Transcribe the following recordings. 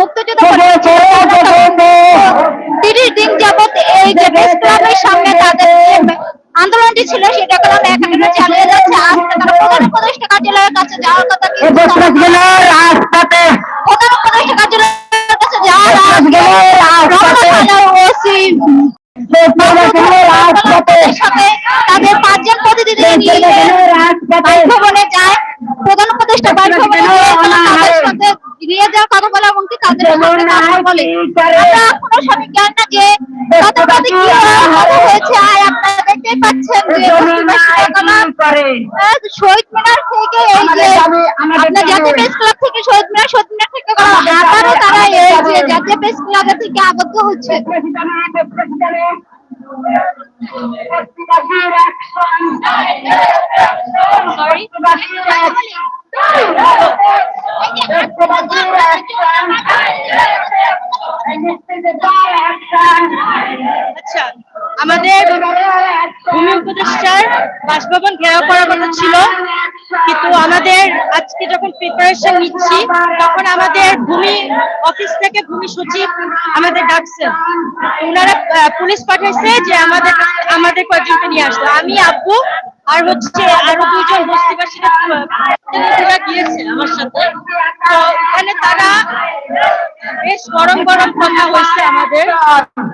মুক্তিযুদ্ধ তিরিশ দিন যাবত এই যে প্রেস ক্লাবের সামনে তাদের আন্দোলনটি ছিল সেটা একাডেমি চালিয়ে যাচ্ছে। আজ তারা প্রধান উপদেষ্টা কার্যালয়ের কাছে যাওয়ার কথা কিন্তু প্রধান উপদেষ্টা কার্যালয়ের কাছে যাওয়ার ওসি তাদের পাঁচজন প্রতিনিধি নিয়ে বাসভবনে যায়। প্রধান উপদেষ্টা বাসভবনে নিয়ে যাওয়ার কথা বলে এমনকি তাদের সাথে কথা বলে আমরা এখনও সঠিক জানি না যে তাদের সাথে কি হয়েছে আর আপনারা দেখতেই পাচ্ছেন যে শহীদ মিনার থেকে এই যে আপনার জাতীয় প্রেস ক্লাব থেকে শহীদ মিনার শহীদ মিনার থেকে আবারও তারা এই যে জাতীয় প্রেস ক্লাবের থেকে আবদ্ধ হচ্ছে। আচ্ছা আমাদের ভূমি উপদেষ্টার বাসভবন ঘেরাও করার কথা ছিল, কিন্তু আমাদের আজকে যখন প্রিপারেশন নিচ্ছি, তখন আমাদের ভূমি অফিস থেকে ভূমি সচিব আমাদের ডাকছেন। ওনারা পুলিশ পাঠাইছে যে আমাদের আমাদের কয়েকজনকে নিয়ে আসতো। আমি, আব্বু আর হচ্ছে আরও দুইজন বস্তিবাসীরা গিয়েছে আমার সাথে। তো ওখানে তারা বেশ গরম গরম কথা হয়েছে আমাদের।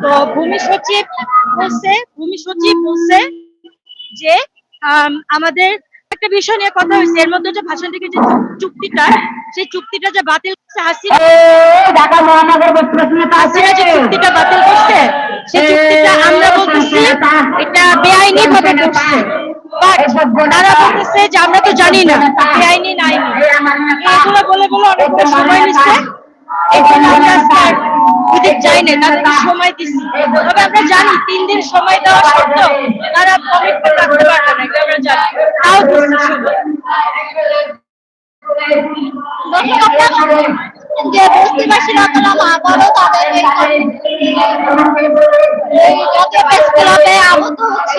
তো ভূমি সচিব বলছে ভূমি সচিব বলছে যে আম, আমাদের একটা বিষয় নিয়ে কথা হয়েছে। এর মধ্যে যে ভাষণ থেকে যে চুক্তিটা সেই চুক্তিটা যে বাতিল করছে হাসিনা। ঢাকা মহানগর হাসিনা যে চুক্তিটা বাতিল করছে সেই চুক্তিটা আমরা বলতেছি এটা বেআইনি ভাবে করছে। বলতেছে যে আমরা তো জানি না বেআইনি না এগুলো বলে বলে অনেকটা সময় নিচ্ছে। এখানে আমরা ওদিক না তাদেরকে সময় দিচ্ছি। তবে আমরা জানি তিন দিন সময় দেওয়া সত্ত্বেও তারা কমিটমেন্ট রাখতে পারবে না আমরা জানি। তাও দিচ্ছি সময় যে বস্তিবাসীরা কলম আবারও তাদের এই জাতীয় প্রেস ক্লাবে হচ্ছে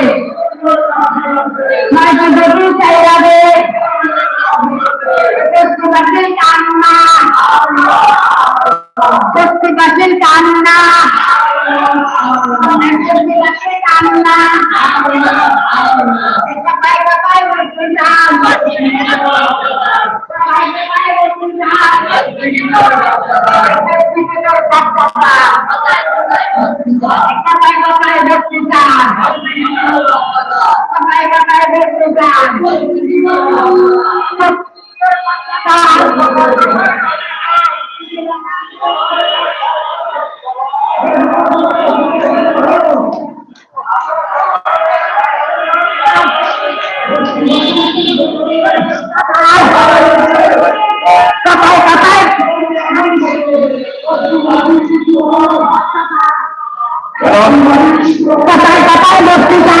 কথায় কথায় বসতে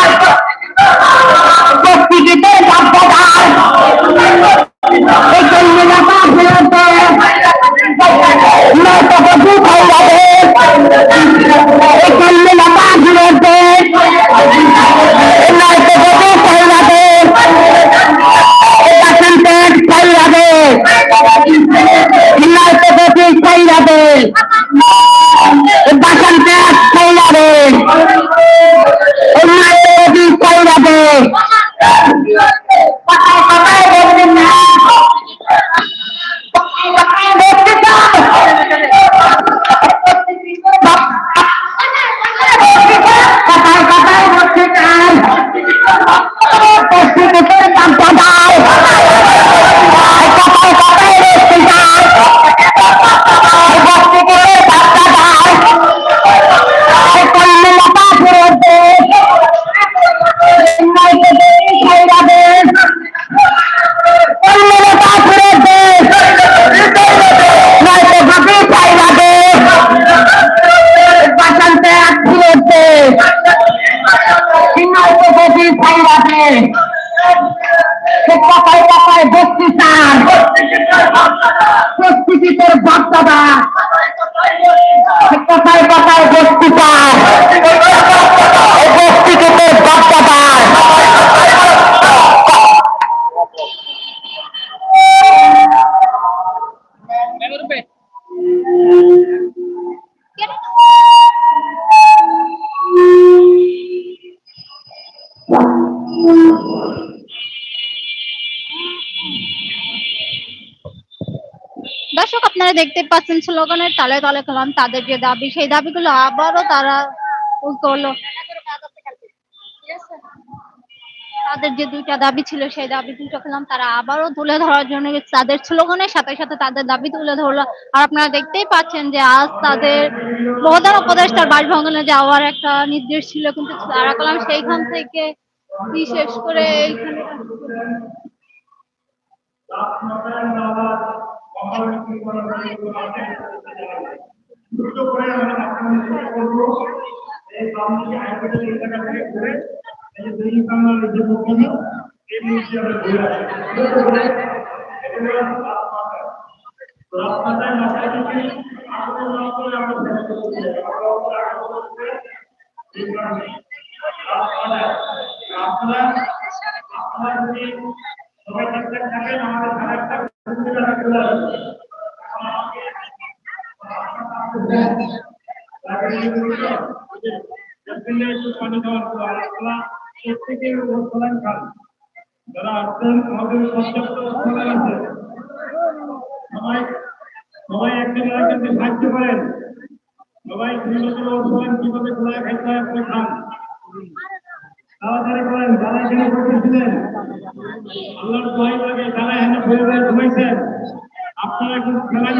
কথায় প্রস্তুতি তোর বাচ্চাটা কথায় কথায় বসতি দর্শক, আপনারা দেখতে পাচ্ছেন স্লোগানের তালে তালে কালাম তাদের যে দাবি, সেই দাবিগুলো আবারও তারা করল। তাদের যে দুইটা দাবি ছিল, সেই দাবি দুটো কালাম তারা আবারও তুলে ধরার জন্য তাদের স্লোগানের সাথে সাথে তাদের দাবি তুলে ধরলো। আর আপনারা দেখতেই পাচ্ছেন যে আজ তাদের প্রধান উপদেষ্টার বাসভবনে যাওয়ার একটা নির্দেশ ছিল, কিন্তু তারা কালাম সেইখান থেকে বিশেষ করে এইখানে দ্রুত করে আমরা আপনাদের চেষ্টা করব এই কামটি আইপিএল এই থেকে ঘুরে এই যে দুই কামার যে মুখগুলো এই মুখটি আমরা ঘুরে আসি দ্রুত করে এটা হলো রাজমাতা তো রাজমাতায় মাথায় থেকে আসলে না করে আমরা শেষ করতে চাই আমরা উপরে আগে করতে এই কারণে রাজমাতা আপনারা আপনারা যদি সবাই ঠিকঠাক থাকেন আমাদের সারা একটা সবাই সবাই একজন আরেকজনকে সাহায্য করেন সবাই দুই বছর বলেন কীভাবে খোলা খাইতে হয় খান তাড়াতাড়ি করেন যারা এখানে বসেছিলেন আল্লাহর দোয়াই লাগে যারা এখানে বয়ে ঘুমাইছেন আপনারা একটু খেলান